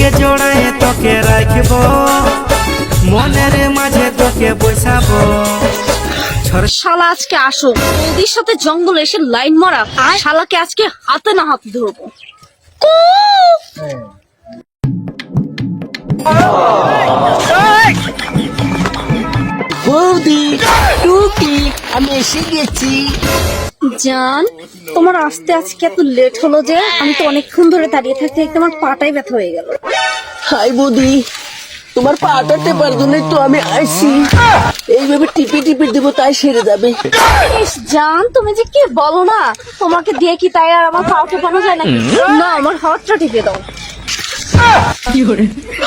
বুকে জড়ায় তোকে রাখব। মনের মাঝে তোকে বসাবো। শালা আজকে আসো ওদের সাথে জঙ্গলে এসে লাইন মারা শালাকে আজকে হাতে না হাতে ধরবো। টুকি আমি এসে গেছি। জান তোমার আসতে আজকে এত লেট হলো যে আমি তো অনেকক্ষণ ধরে দাঁড়িয়ে থাকতে থাকতে আমার পাটাই ব্যথা হয়ে গেল। হাই বৌদি তোমার পাটা টেপার জন্য তো আমি আইছি। এইভাবে টিপে টিপে দেবো তাই সেরে যাবে। ইস, জান তুমি যে কি বলো না? তোমাকে দিয়ে কি তাই আর আমার পাও টেপানো যায় না না আমার হাতটা টিপে দাও।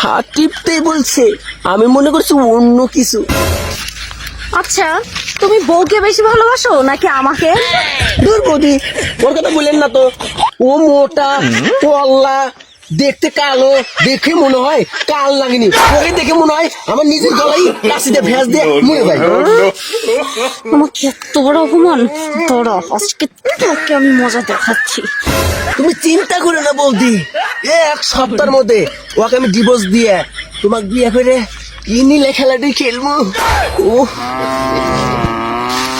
হাত টিপতেই বলছে আমি মনে করছি অন্য কিছু। আচ্ছা তুমি বউকে বেশি ভালোবাসো নাকি আমাকে? দূর বৌদি ওর কথা বললেন না তো। ও মোটা ও আল্লাহ দেখতে কালো দেখে মনে হয় কাল লাগেনি। ওকে দেখে মনে হয় আমার নিজের গলাই কাশি দিয়ে ভেজ দিয়ে মরে যায়। আমাকে এত বড় অপমান? ধরো আজকে তোকে আমি মজা দেখাচ্ছি? তুমি চিন্তা করো না বৌদি। এ এক সপ্তাহের মধ্যে ওকে আমি ডিভোর্স দিয়ে তোমাকে বিয়ে করে কি নিলে খেলাটি খেলব। ও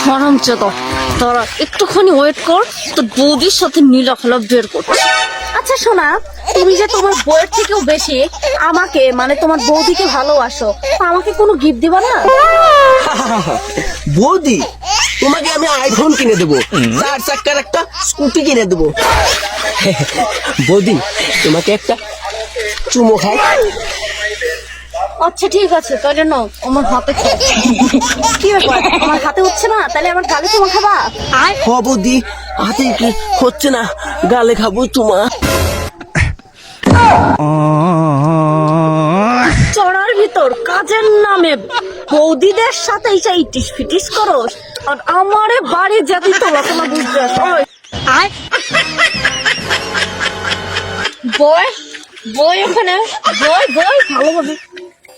হারাম চেত তোরা একটুখানি ওয়েট কর তোর বৌদির সাথে নীলা খেলা বের করছি। আচ্ছা শোনা তুমি যে তোমার বউয়ের থেকেও বেশি আমাকে মানে তোমার বৌদিকে ভালোবাসো তা আমাকে কোনো গিফট দিবা না? বৌদি তোমাকে আমি আইফোন কিনে দেবো চার চাক্কার একটা স্কুটি কিনে দেবো। বৌদি তোমাকে একটা চুমো খাই। আচ্ছা ঠিক আছে তাহলে নাও আমার হাতে কি ব্যাপার? আমার হাতে হচ্ছে না? তাহলে আমার গালে তোমার খাবা? আয়। হ বৌদি হাতে কি হচ্ছে না? গালে খাব চুমা চড়ার ভিতর কাজের নামে বৌদিদের সাথে এই ইটিস ফিটিস করো আর আমারে বাড়ি যেতে তোলা তোলা বুঝতে আয়। বই বই ওখানে। বই বই ভালোভাবে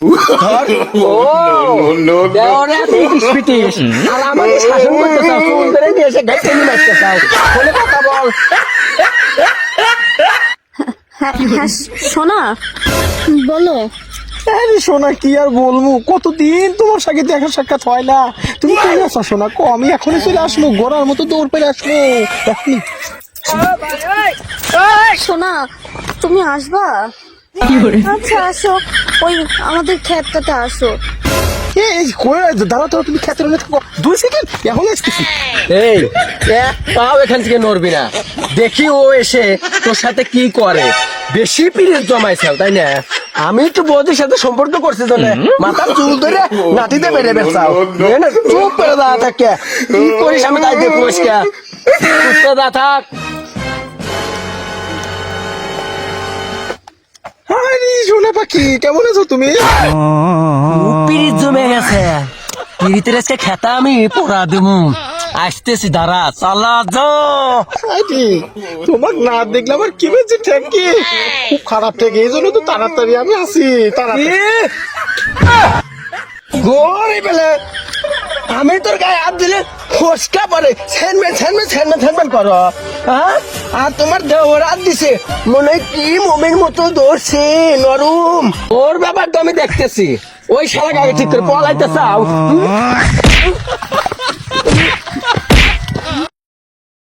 ধর ও দেওয়ারে এত ইটিস পিটিস। আর আমাকে শাসন করতে চাও ফোন করে নিয়ে এসে ঘাইতে নিয়ে মারতে চাও ফোনে কথা বল হ্যাঁ হ্যাঁ শোনা বলো আরে সোনা কি আর বলব কতদিন তোমার সাথে দেখা সাক্ষাৎ হয় না তুমি কই আছো সোনা কো আমি এখনই চলে আসব গোড়ার মতো দৌড় পেরে আসব এখনই শোনা তুমি আসবা আচ্ছা আসো। ওই আমাদের ক্ষেতটাতে আসো। এই কই দাঁড়া তো তুমি খেতে রয়ে থাকো। দুই সেকেন্ড এখন আসতেছি। এই এক পাও এখান থেকে নড়বি না। দেখি ও এসে তোর সাথে কি করে। বেশি পিরিয়ড জমাইছে তাই না? আমি তো বৌদির সাথে সম্পর্ক করছি তো না? মাথার চুল ধরে নাটিতে বেড়ে বেসাও চুপ করে দাঁড়া থাকে কি। করিস আমি তাই দেখব দাঁড়া থাক। সোনা পাখি? কেমন আছো তুমি? পিরিত জমে গেছে। পিরিতের আজকে খেতা আমি পড়া দেবো আসতেছি দাঁড়া চালা তোমাক না দেখলে আমার কি বেঁচে ঠেকি খুব খারাপ ঠেকে এই জন্য তো তাড়াতাড়ি আমি আসি তাড়াতাড়ি। পেলে আমি তোর গায়ে হাত দিলে ফসকা পরে ছেনমেন ছেনমেন ছেনমেন ছেনমেন করো। হ্যাঁ আর তোমার দেওয়ার হাত দিছে। মনে হয় কি মোমের মতো ধরছে, নরম। ওর ব্যাপার তো আমি দেখতেছি। ওই শালা গাড়ি ঠিক করে পলাইতে চাও?